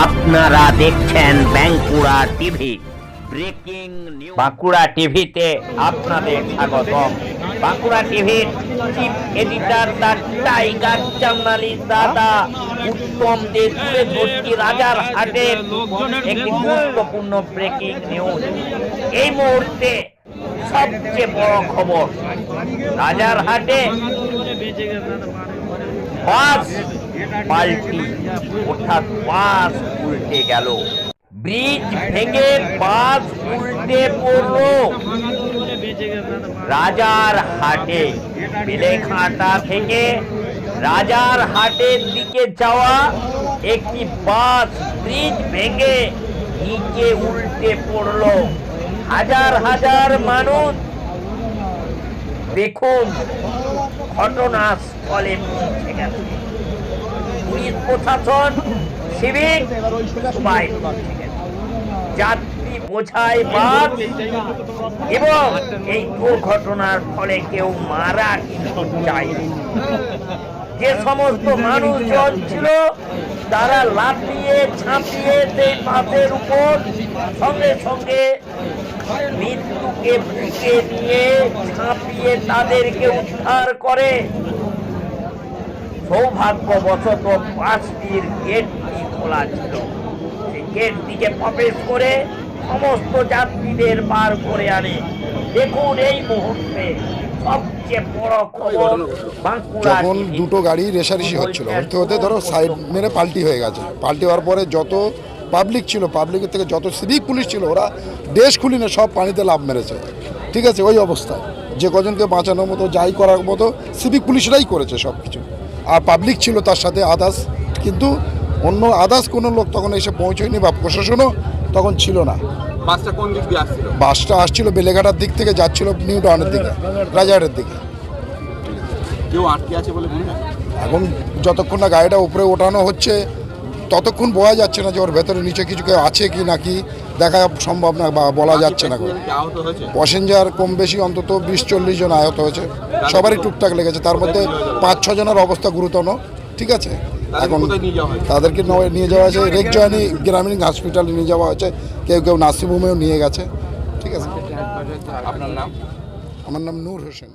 আপনারা দেখছেন Bankura TV. Breaking Bankura টিভিতে আপনাদের স্বাগতম। বাঁকুড়া টিভির chief editor the tiger journalist দাদা উত্তম দে তুলে ধরছি রাজার হাটের একটি গুরুত্বপূর্ণ ব্রেকিং নিউজ। এই মুহূর্তে সবচেয়ে বড় খবর, রাজার হাটে পাল্টি অর্থাৎ বাস উল্টে গেল। ব্রিজ ভেঙে বাস উল্টে পড়ল। রাজার হাটে বেলেঘাটা থেকে রাজার হাটের দিকে যাওয়া, একটি বাস ব্রিজ ভেঙে নিচে উল্টে পড়ল। হাজার হাজার মানুষ। দেখুন, ঘটনাস্থলে পৌঁছে গেছে। পুলিশ প্রশাসন, সিভিক। যাত্রী বোঝাই বাস, এবং এই দুর্ঘটনার ফলে কেউ মারা কিন্তু যায়নি যে সমস্ত মানুষজন ছিল, তারা লাফিয়ে, ঝাঁপিয়ে সেই বাসের উপর সঙ্গে সঙ্গে মৃত্যুকে বুকে নিয়ে ঝাঁপিয়ে তাদেরকে উদ্ধার করে সৌভাগ্যবশত বাসটির গেটটি খোলা ছিল। সেই গেট দিকে প্রবেশ করে সমস্ত যাত্রীদের বার করে আনে। দেখুন এই মুহূর্তে যখন দুটো গাড়ি রেশারেশি হচ্ছিল হতে হতে ধরো সাইড মেরে পাল্টি হয়ে গেছে। পাল্টি হওয়ার পরে যত পাবলিক ছিল পাবলিকের থেকে যত সিভিক পুলিশ ছিল ওরা দেশ খুলিনে সব পানিতে লাভ মেরেছে। ঠিক আছে? ওই অবস্থায়। যে কজনকে বাঁচানোর মতো যাই করার মতো সিভিক পুলিশরাই করেছে সব কিছু আর পাবলিক ছিল তার সাথে আদার্স কিন্তু অন্য আদার্স কোনো লোক তখন এসে পৌঁছয়নি বা প্রশাসনও তখন ছিল না। বাসটা কোন দিক দিয়ে আসছিল? বাসটা আসছিল বেলেঘাটার দিক থেকে যাচ্ছিল নিউ টাউনের দিকে রাজাহাটের দিকে। কেউ আটকে আছে বলে মনে হয়? এখন যতক্ষণ না গাড়িটা উপরে ওঠানো হচ্ছে ততক্ষণ বোঝা যাচ্ছে না যে ওর ভেতরে নিচে কিছু কেউ আছে কি নাকি দেখা সম্ভব না বা বলা যাচ্ছে না। প্যাসেঞ্জার কম বেশি অন্তত বিশ চল্লিশ জন আহত হয়েছে। সবারই টুকটাক লেগেছে। তার মধ্যে পাঁচ ছ জনের অবস্থা গুরুতর ঠিক আছে? এখন কোথায় নিয়ে যাওয়া হয়েছে? তাদেরকে নয়- নিয়ে যাওয়া হয়েছে রেকজয়নি গ্রামীণ হসপিটালে নিয়ে যাওয়া হয়েছে। কেউ কেউ নার্সিংহোমেও নিয়ে গেছে ঠিক আছে? আপনার নাম? আমার নাম নূর হোসেন।